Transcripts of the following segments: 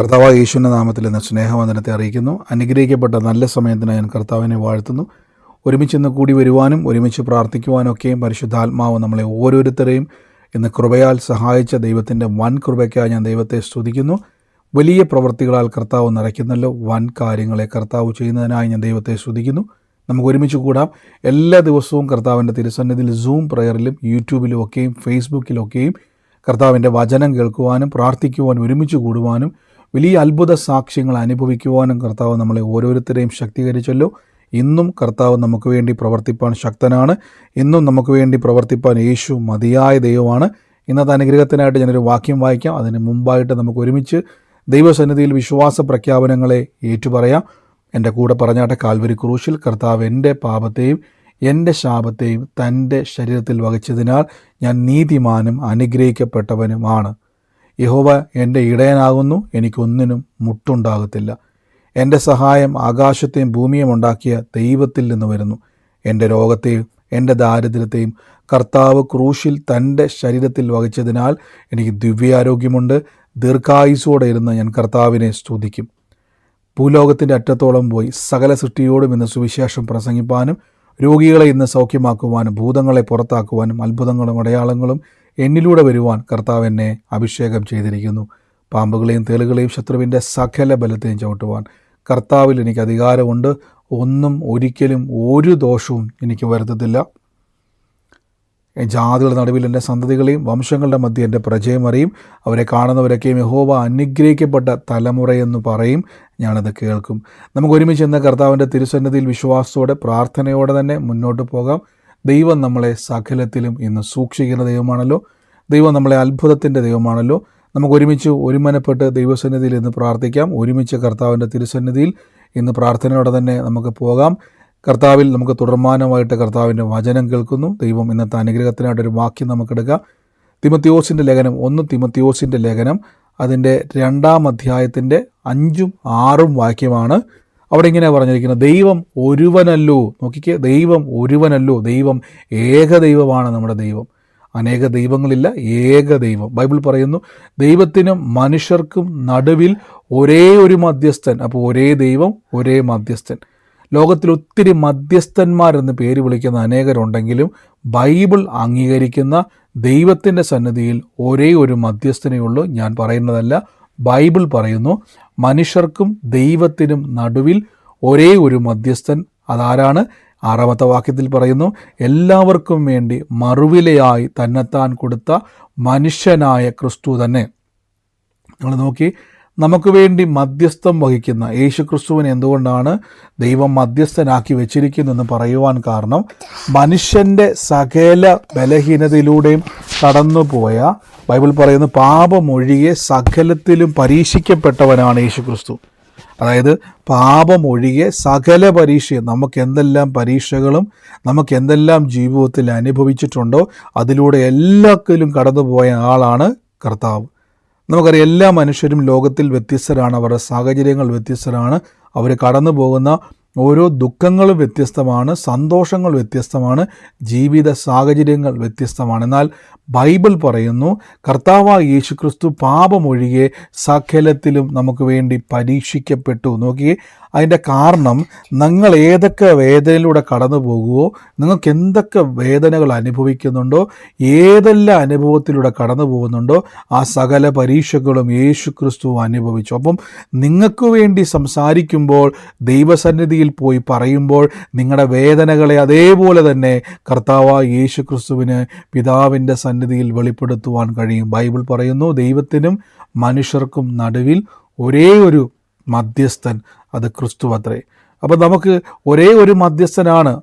കർത്താവ് യേശുവിന്റെ നാമത്തിൽ നിന്ന് സ്നേഹവന്ദനത്തെ അറിയിക്കുന്നു. അനുഗ്രഹിക്കപ്പെട്ട നല്ല സമയത്തിന് ഞാൻ കർത്താവിനെ വാഴ്ത്തുന്നു. ഒരുമിച്ച് ഇന്ന് കൂടി വരുവാനും ഒരുമിച്ച് പ്രാർത്ഥിക്കുവാനും ഒക്കെയും പരിശുദ്ധാത്മാവ് നമ്മളെ ഓരോരുത്തരെയും ഇന്ന് കൃപയാൽ സഹായിച്ച ദൈവത്തിന്റെ വൻ കൃപയ്ക്കായി ഞാൻ ദൈവത്തെ സ്തുതിക്കുന്നു. വലിയ പ്രവൃത്തികളാൽ കർത്താവ് നിറയ്ക്കുന്നല്ലോ വൻ കാര്യങ്ങളെ കർത്താവ് ചെയ്യുന്നതിനായി ഞാൻ ദൈവത്തെ സ്തുതിക്കുന്നു. നമുക്ക് ഒരുമിച്ച് കൂടാം. എല്ലാ ദിവസവും കർത്താവിന്റെ തിരുസന്നിധിയിൽ സൂം പ്രയറിലും യൂട്യൂബിലും ഒക്കെയും ഫേസ്ബുക്കിലൊക്കെയും കർത്താവിന്റെ വചനം കേൾക്കുവാനും പ്രാർത്ഥിക്കുവാനും ഒരുമിച്ച് കൂടുവാനും വലിയ അത്ഭുത സാക്ഷ്യങ്ങൾ അനുഭവിക്കുവാനും കർത്താവ് നമ്മളെ ഓരോരുത്തരെയും ശക്തീകരിച്ചല്ലോ. ഇന്നും കർത്താവ് നമുക്ക് വേണ്ടി പ്രവർത്തിപ്പാൻ ശക്തനാണ്. ഇന്നും നമുക്ക് വേണ്ടി പ്രവർത്തിപ്പാൻ യേശു മതിയായ ദൈവമാണ്. ഇന്നത്തെ അനുഗ്രഹത്തിനായിട്ട് ഞാനൊരു വാക്യം വായിക്കാം. അതിന് മുമ്പായിട്ട് നമുക്ക് ഒരുമിച്ച് ദൈവസന്നിധിയിൽ വിശ്വാസ പ്രഖ്യാപനങ്ങളെ ഏറ്റുപറയാം. എന്റെ കൂടെ പറഞ്ഞാട്ടെ കാൽവരി ക്രൂശിൽ കർത്താവ് എന്റെ പാപത്തെയും എന്റെ ശാപത്തെയും തന്റെ ശരീരത്തിൽ വഹിച്ചതിനാൽ ഞാൻ നീതിമാനും അനുഗ്രഹിക്കപ്പെട്ടവനുമാണ്. യഹോവ എന്റെ ഇടയനാകുന്നു എനിക്കൊന്നിനും മുട്ടുണ്ടാകത്തില്ല. എന്റെ സഹായം ആകാശത്തെയും ഭൂമിയും ഉണ്ടാക്കിയ ദൈവത്തിൽ നിന്ന് വരുന്നു. എന്റെ രോഗത്തെയും എന്റെ ദാരിദ്ര്യത്തെയും കർത്താവ് ക്രൂശിൽ തന്റെ ശരീരത്തിൽ വഹിച്ചതിനാൽ എനിക്ക് ദിവ്യാരോഗ്യമുണ്ട്. ദീർഘായുസോടെ ഇരുന്ന് ഞാൻ കർത്താവിനെ സ്തുതിക്കും. ഭൂലോകത്തിന്റെ അറ്റത്തോളം പോയി സകല സൃഷ്ടിയോടും ഇന്ന് സുവിശേഷം പ്രസംഗിപ്പാനും രോഗികളെ ഇന്ന് സൗഖ്യമാക്കുവാനും ഭൂതങ്ങളെ പുറത്താക്കുവാനും അത്ഭുതങ്ങളും അടയാളങ്ങളും എന്നിലൂടെ വരുവാൻ കർത്താവ് എന്നെ അഭിഷേകം ചെയ്തിരിക്കുന്നു. പാമ്പുകളെയും തേളുകളെയും ശത്രുവിന്റെ സകല ബലത്തെയും ചവിട്ടുവാൻ കർത്താവിൽ എനിക്ക് അധികാരമുണ്ട്. ഒന്നും ഒരിക്കലും ഒരു ദോഷവും എനിക്ക് വരുത്തത്തില്ല. ജാതികളുടെ നടുവിൽ എന്റെ സന്തതികളെയും വംശങ്ങളുടെ മധ്യ എന്റെ പ്രജയം അറിയും. അവരെ കാണുന്നവരൊക്കെയും യഹോവ അനുഗ്രഹിക്കപ്പെട്ട തലമുറയെന്ന് പറയും. ഞാനത് കേൾക്കും. നമുക്ക് ഒരുമിച്ച് എന്ന കർത്താവിന്റെ തിരുസന്നിധിയിൽ വിശ്വാസത്തോടെ പ്രാർത്ഥനയോടെ തന്നെ മുന്നോട്ട് പോകാം. ദൈവം നമ്മളെ സകലത്തിലും ഇന്ന് സൂക്ഷിക്കുന്ന ദൈവമാണല്ലോ. ദൈവം നമ്മളെ അത്ഭുതത്തിന്റെ ദൈവമാണല്ലോ. നമുക്ക് ഒരുമിച്ച് ഒരുമനപ്പെട്ട് ദൈവസന്നിധിയിൽ ഇന്ന് പ്രാർത്ഥിക്കാം. ഒരുമിച്ച് കർത്താവിന്റെ തിരുസന്നിധിയിൽ ഇന്ന് പ്രാർത്ഥനയോടെ തന്നെ നമുക്ക് പോകാം. കർത്താവിൽ നമുക്ക് തുടർമാനമായിട്ട് കർത്താവിന്റെ വചനം കേൾക്കുന്നു. ദൈവം ഇന്നത്തെ അനുഗ്രഹത്തിനായിട്ടൊരു വാക്യം നമുക്കെടുക്കാം തിമത്തിയോസിന്റെ ലേഖനം ഒന്ന് തിമത്തിയോസിന്റെ ലേഖനം അതിന്റെ രണ്ടാം അധ്യായത്തിന്റെ അഞ്ചും ആറും വാക്യമാണ്. അവിടെ ഇങ്ങനെ പറഞ്ഞിരിക്കുന്നത് ദൈവം ഒരുവനല്ലോ. നോക്കിക്കേ ദൈവം ഒരുവനല്ലോ. ദൈവം ഏക ദൈവമാണ് നമ്മുടെ ദൈവം. അനേക ദൈവങ്ങളില്ല ഏക ദൈവം. ബൈബിൾ പറയുന്നു ദൈവത്തിനും മനുഷ്യർക്കും നടുവിൽ ഒരേ ഒരു മധ്യസ്ഥൻ. അപ്പോൾ ഒരേ ദൈവം ഒരേ മധ്യസ്ഥൻ. ലോകത്തിൽ ഒത്തിരി മധ്യസ്ഥന്മാരെന്ന് പേര് വിളിക്കുന്ന അനേകരുണ്ടെങ്കിലും ബൈബിൾ അംഗീകരിക്കുന്ന ദൈവത്തിന്റെ സന്നിധിയിൽ ഒരേ ഒരു മധ്യസ്ഥനേ ഉള്ളൂ. ഞാൻ പറയുന്നതല്ല ബൈബിൾ പറയുന്നു മനുഷ്യർക്കും ദൈവത്തിനും നടുവിൽ ഒരേ ഒരു മധ്യസ്ഥൻ അതാരാണ്? ആറാമത്തെ വാക്യത്തിൽ പറയുന്നു എല്ലാവർക്കും വേണ്ടി മറുവിലയായി തന്നെത്താൻ കൊടുത്ത മനുഷ്യനായ ക്രിസ്തു തന്നെ. നിങ്ങൾ നോക്കി നമുക്ക് വേണ്ടി മധ്യസ്ഥം വഹിക്കുന്ന യേശു ക്രിസ്തുവിനെ എന്തുകൊണ്ടാണ് ദൈവം മധ്യസ്ഥനാക്കി വെച്ചിരിക്കുന്നതെന്ന് പറയുവാൻ കാരണം മനുഷ്യന്റെ സകല ബലഹീനതയിലൂടെയും കടന്നുപോയ ബൈബിൾ പറയുന്ന പാപമൊഴികെ സകലത്തിലും പരീക്ഷിക്കപ്പെട്ടവനാണ് യേശു ക്രിസ്തു അതായത് പാപമൊഴികെ സകല പരീക്ഷയും നമുക്ക് എന്തെല്ലാം പരീക്ഷകളും നമുക്ക് എന്തെല്ലാം ജീവിതത്തിൽ അനുഭവിച്ചിട്ടുണ്ടോ അതിലൂടെ എല്ലാത്തിലും കടന്നുപോയ ആളാണ് കർത്താവ്. നമുക്കറിയാം എല്ലാ മനുഷ്യരും ലോകത്തിൽ വ്യത്യസ്തരാണ്. അവരുടെ സാഹചര്യങ്ങൾ വ്യത്യസ്തരാണ്. അവർ കടന്നു പോകുന്ന ഓരോ ദുഃഖങ്ങളും വ്യത്യസ്തമാണ് സന്തോഷങ്ങൾ വ്യത്യസ്തമാണ് ജീവിത സാഹചര്യങ്ങൾ വ്യത്യസ്തമാണ്. എന്നാൽ ബൈബിൾ പറയുന്നു കർത്താവായ യേശു ക്രിസ്തു പാപമൊഴികെ സകലത്തിലും നമുക്ക് വേണ്ടി പരീക്ഷിക്കപ്പെട്ടു. നോക്കിയേ അതിന്റെ കാരണം നിങ്ങൾ ഏതൊക്കെ വേദനയിലൂടെ കടന്നു പോകുമോ നിങ്ങൾക്ക് എന്തൊക്കെ വേദനകൾ അനുഭവിക്കുന്നുണ്ടോ ഏതെല്ലാം അനുഭവത്തിലൂടെ കടന്നു പോകുന്നുണ്ടോ ആ സകല പരീക്ഷകളും യേശു ക്രിസ്തു അനുഭവിച്ചു. അപ്പം നിങ്ങൾക്ക് വേണ്ടി സംസാരിക്കുമ്പോൾ ദൈവസന്നിധിയിൽ പോയി പറയുമ്പോൾ നിങ്ങളുടെ വേദനകളെ അതേപോലെ തന്നെ കർത്താവായ യേശു ക്രിസ്തുവിന് പിതാവിന്റെ സന്നിധിയിൽ വെളിപ്പെടുത്തുവാൻ കഴിയും. ബൈബിൾ പറയുന്നു ദൈവത്തിനും മനുഷ്യർക്കും നടുവിൽ ഒരേ ഒരു മധ്യസ്ഥൻ അത് ക്രിസ്തു അത്രേ. അപ്പോൾ നമുക്ക് ഒരേ ഒരു മധ്യസ്ഥനാണ്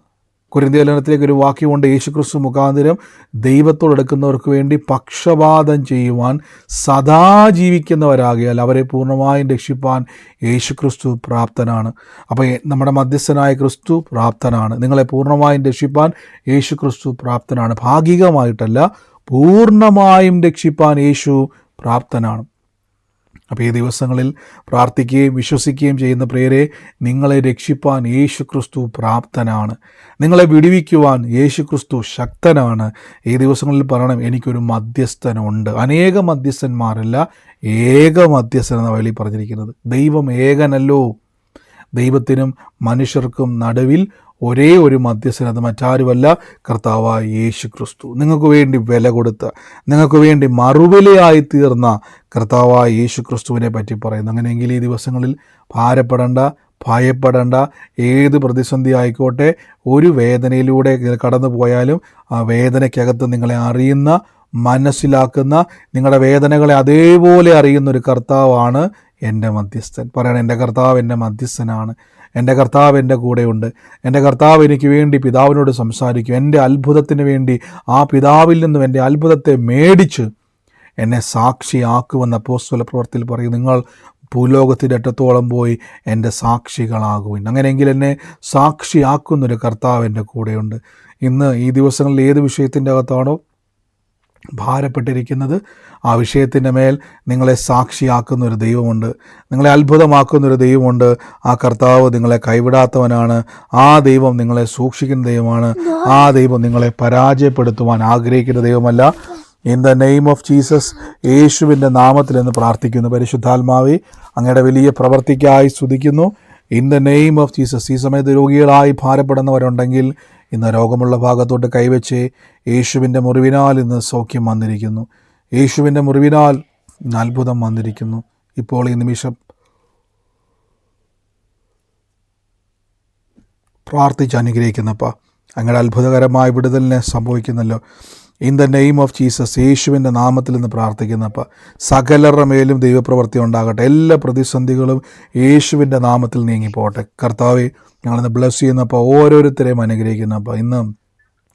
കുരിന്തേലനത്തിലേക്ക് ഒരു വാക്യമുണ്ട്. യേശു ക്രിസ്തു മുഖാന്തരം ദൈവത്തോടെടുക്കുന്നവർക്ക് വേണ്ടി പക്ഷപാതം ചെയ്യുവാൻ സദാ ജീവിക്കുന്നവരാകിയാൽ അവരെ പൂർണമായും രക്ഷിപ്പാൻ യേശു ക്രിസ്തു പ്രാപ്തനാണ് അപ്പോൾ നമ്മുടെ മധ്യസ്ഥനായ ക്രിസ്തു പ്രാപ്തനാണ്. നിങ്ങളെ പൂർണമായും രക്ഷിപ്പാൻ യേശു ക്രിസ്തു പ്രാപ്തനാണ്. ഭാഗികമായിട്ടല്ല പൂർണമായും രക്ഷിപ്പാൻ യേശു പ്രാപ്തനാണ്. അപ്പോൾ ഈ ദിവസങ്ങളിൽ പ്രാർത്ഥിക്കുകയും വിശ്വസിക്കുകയും ചെയ്യുന്ന പ്രിയരെ നിങ്ങളെ രക്ഷിപ്പാൻ യേശു ക്രിസ്തു പ്രാപ്തനാണ്. നിങ്ങളെ വിടുവിക്കുവാൻ യേശു ക്രിസ്തു ശക്തനാണ്. ഈ ദിവസങ്ങളിൽ പറയണം എനിക്കൊരു മധ്യസ്ഥനുണ്ട്. അനേക മധ്യസ്ഥന്മാരല്ല ഏക മധ്യസ്ഥൻ എന്ന വഴി പറഞ്ഞിരിക്കുന്നത്. ദൈവം ഏകനല്ലോ. ദൈവത്തിനും മനുഷ്യർക്കും നടുവിൽ ഒരേ ഒരു മധ്യസ്ഥൻ അത് മറ്റാരുമല്ല കർത്താവായ യേശു ക്രിസ്തു നിങ്ങൾക്ക് വേണ്ടി വില കൊടുത്ത നിങ്ങൾക്ക് വേണ്ടി മറുവിലയായി തീർന്ന കർത്താവായ യേശു ക്രിസ്തുവിനെ പറ്റി പറയുന്നു. അങ്ങനെയെങ്കിൽ ഈ ദിവസങ്ങളിൽ ഭാരപ്പെടേണ്ട ഭയപ്പെടേണ്ട ഏത് പ്രതിസന്ധി ആയിക്കോട്ടെ ഒരു വേദനയിലൂടെ കടന്നു പോയാലും ആ വേദനയ്ക്കകത്ത് നിങ്ങളെ അറിയുന്ന മനസ്സിലാക്കുന്ന നിങ്ങളുടെ വേദനകളെ അതേപോലെ അറിയുന്ന ഒരു കർത്താവാണ് എന്റെ മധ്യസ്ഥൻ. പറയണം എന്റെ കർത്താവ് എന്റെ മധ്യസ്ഥനാണ്. എന്റെ കർത്താവ് എന്റെ കൂടെയുണ്ട്. എന്റെ കർത്താവ് എനിക്ക് വേണ്ടി പിതാവിനോട് സംസാരിക്കും. എന്റെ അത്ഭുതത്തിന് വേണ്ടി ആ പിതാവിൽ നിന്നും എന്റെ അത്ഭുതത്തെ മേടിച്ച് എന്നെ സാക്ഷിയാക്കുമെന്ന അപ്പോസ്തല പ്രവർത്തിയിൽ പറയും. നിങ്ങൾ ഭൂലോകത്തിന്റെ അറ്റത്തോളം പോയി എന്റെ സാക്ഷികളാകുവിൻ. അങ്ങനെയെങ്കിൽ എന്നെ സാക്ഷിയാക്കുന്നൊരു കർത്താവ് എന്റെ കൂടെയുണ്ട്. ഇന്ന് ഈ ദിവസങ്ങളിൽ ഏത് വിഷയത്തിന്റെ അകത്താണോ? ഭാരപ്പെട്ടിരിക്കുന്നത്. ആ വിഷയത്തിന്റെ മേൽ നിങ്ങളെ സാക്ഷിയാക്കുന്ന ഒരു ദൈവമുണ്ട്. നിങ്ങളെ അത്ഭുതമാക്കുന്ന ഒരു ദൈവമുണ്ട്. ആ കർത്താവ് നിങ്ങളെ കൈവിടാത്തവനാണ്. ആ ദൈവം നിങ്ങളെ സൂക്ഷിക്കുന്ന ദൈവമാണ്. ആ ദൈവം നിങ്ങളെ പരാജയപ്പെടുത്തുവാൻ ആഗ്രഹിക്കുന്ന ദൈവമല്ല. In the name of Jesus യേശുവിന്റെ നാമത്തിൽ എന്ന് പ്രാർത്ഥിക്കുന്നു. പരിശുദ്ധാത്മാവി അങ്ങയുടെ വലിയ പ്രവർത്തിക്കായി സ്തുതിക്കുന്നു. In the name of Jesus ഈ സമയത്ത് രോഗികളായി ഭാരപ്പെടുന്നവരുണ്ടെങ്കിൽ ഇന്ന് രോഗമുള്ള ഭാഗത്തോട്ട് കൈവച്ച് യേശുവിന്റെ മുറിവിനാൽ ഇന്ന് സൗഖ്യം വന്നിരിക്കുന്നു. യേശുവിന്റെ മുറിവിനാൽ അത്ഭുതം വന്നിരിക്കുന്നു. ഇപ്പോൾ ഈ നിമിഷം പ്രാർത്ഥിച്ച് അനുഗ്രഹിക്കുന്നപ്പ അങ്ങയുടെ അത്ഭുതകരമായ വിടുതലിനെ സംഭവിക്കുന്നല്ലോ. In the name of Jesus യേശുവിന്റെ നാമത്തിൽ നിന്ന് പ്രാർത്ഥിക്കുന്നപ്പോൾ സകലരുടെ മേലും ദൈവപ്രവൃത്തി ഉണ്ടാകട്ടെ. എല്ലാ പ്രതിസന്ധികളും യേശുവിന്റെ നാമത്തിൽ നീങ്ങിപ്പോട്ടെ കർത്താവെ ഞങ്ങളിന്ന് ബ്ലസ് ചെയ്യുന്നപ്പോൾ ഓരോരുത്തരെയും അനുഗ്രഹിക്കുന്നപ്പോൾ ഇന്ന്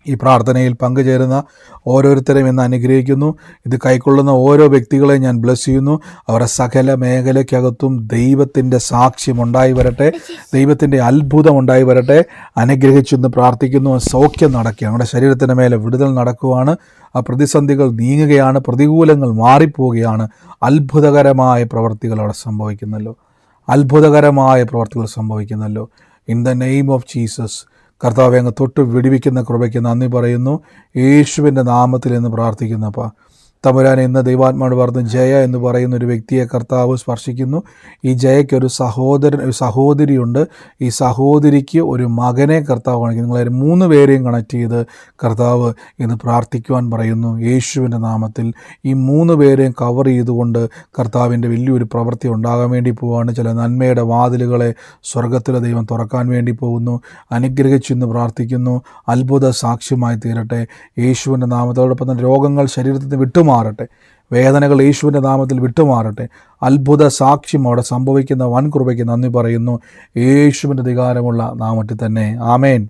ഈ പ്രാർത്ഥനയിൽ പങ്കുചേരുന്ന ഓരോരുത്തരെയും എന്ന് അനുഗ്രഹിക്കുന്നു. ഇത് കൈക്കൊള്ളുന്ന ഓരോ വ്യക്തികളെ ഞാൻ ബ്ലസ് ചെയ്യുന്നു. അവരുടെ സകല മേഖലയ്ക്കകത്തും ദൈവത്തിന്റെ സാക്ഷ്യം ഉണ്ടായി വരട്ടെ. ദൈവത്തിന്റെ അത്ഭുതം ഉണ്ടായി വരട്ടെ. അനുഗ്രഹിച്ചെന്ന് പ്രാർത്ഥിക്കുന്നു. സൗഖ്യം നടക്കുക നമ്മുടെ ശരീരത്തിന്റെ മേലെ വിടുതൽ നടക്കുവാണ്. ആ പ്രതിസന്ധികൾ നീങ്ങുകയാണ്. പ്രതികൂലങ്ങൾ മാറിപ്പോവുകയാണ്. അത്ഭുതകരമായ പ്രവർത്തികൾ അവിടെ സംഭവിക്കുന്നല്ലോ. അത്ഭുതകരമായ പ്രവർത്തികൾ സംഭവിക്കുന്നല്ലോ. In the name of Jesus കർത്താവെ അങ്ങ് തൊട്ട് വിടിവിക്കുന്ന കൃപയ്ക്ക് നന്ദി പറയുന്നു. യേശുവിന്റെ നാമത്തിൽ എന്ന് പ്രാർത്ഥിക്കുന്നപ്പാ തമ്പുരാൻ ഇന്ന് ദൈവാത്മാട് പറഞ്ഞ് ജയ എന്ന് പറയുന്ന ഒരു വ്യക്തിയെ കർത്താവ് സ്പർശിക്കുന്നു. ഈ ജയയ്ക്ക് ഒരു സഹോദരൻ ഒരു സഹോദരിയുണ്ട്. ഈ സഹോദരിക്ക് ഒരു മകനെ കർത്താവ് കാണിക്കുന്നു. നിങ്ങളെ മൂന്ന് പേരെയും കണക്ട് ചെയ്ത് കർത്താവ് ഇന്ന് പ്രാർത്ഥിക്കുവാൻ പറയുന്നു. യേശുവിന്റെ നാമത്തിൽ ഈ മൂന്ന് പേരെയും കവർ ചെയ്തുകൊണ്ട് കർത്താവിന്റെ വലിയൊരു പ്രവൃത്തി ഉണ്ടാകാൻ വേണ്ടി പോവുകയാണ്. ചില നന്മയുടെ വാതിലുകളെ സ്വർഗത്തിലെ ദൈവം തുറക്കാൻ വേണ്ടി പോകുന്നു. അനുഗ്രഹിച്ചെന്ന് പ്രാർത്ഥിക്കുന്നു. അത്ഭുത സാക്ഷ്യമായി തീരട്ടെ. യേശുവിന്റെ നാമത്തോടൊപ്പം തന്നെ രോഗങ്ങൾ ശരീരത്തിൽ നിന്ന് വിട്ടുമാറട്ടെ. വേദനകൾ യേശുവിന്റെ നാമത്തിൽ വിട്ടുമാറട്ടെ. അത്ഭുത സാക്ഷ്യം അവിടെ സംഭവിക്കുന്ന വൻ നന്ദി പറയുന്നു. യേശുവിന്റെ അധികാരമുള്ള നാമത്തിൽ തന്നെ. ആമേൻ.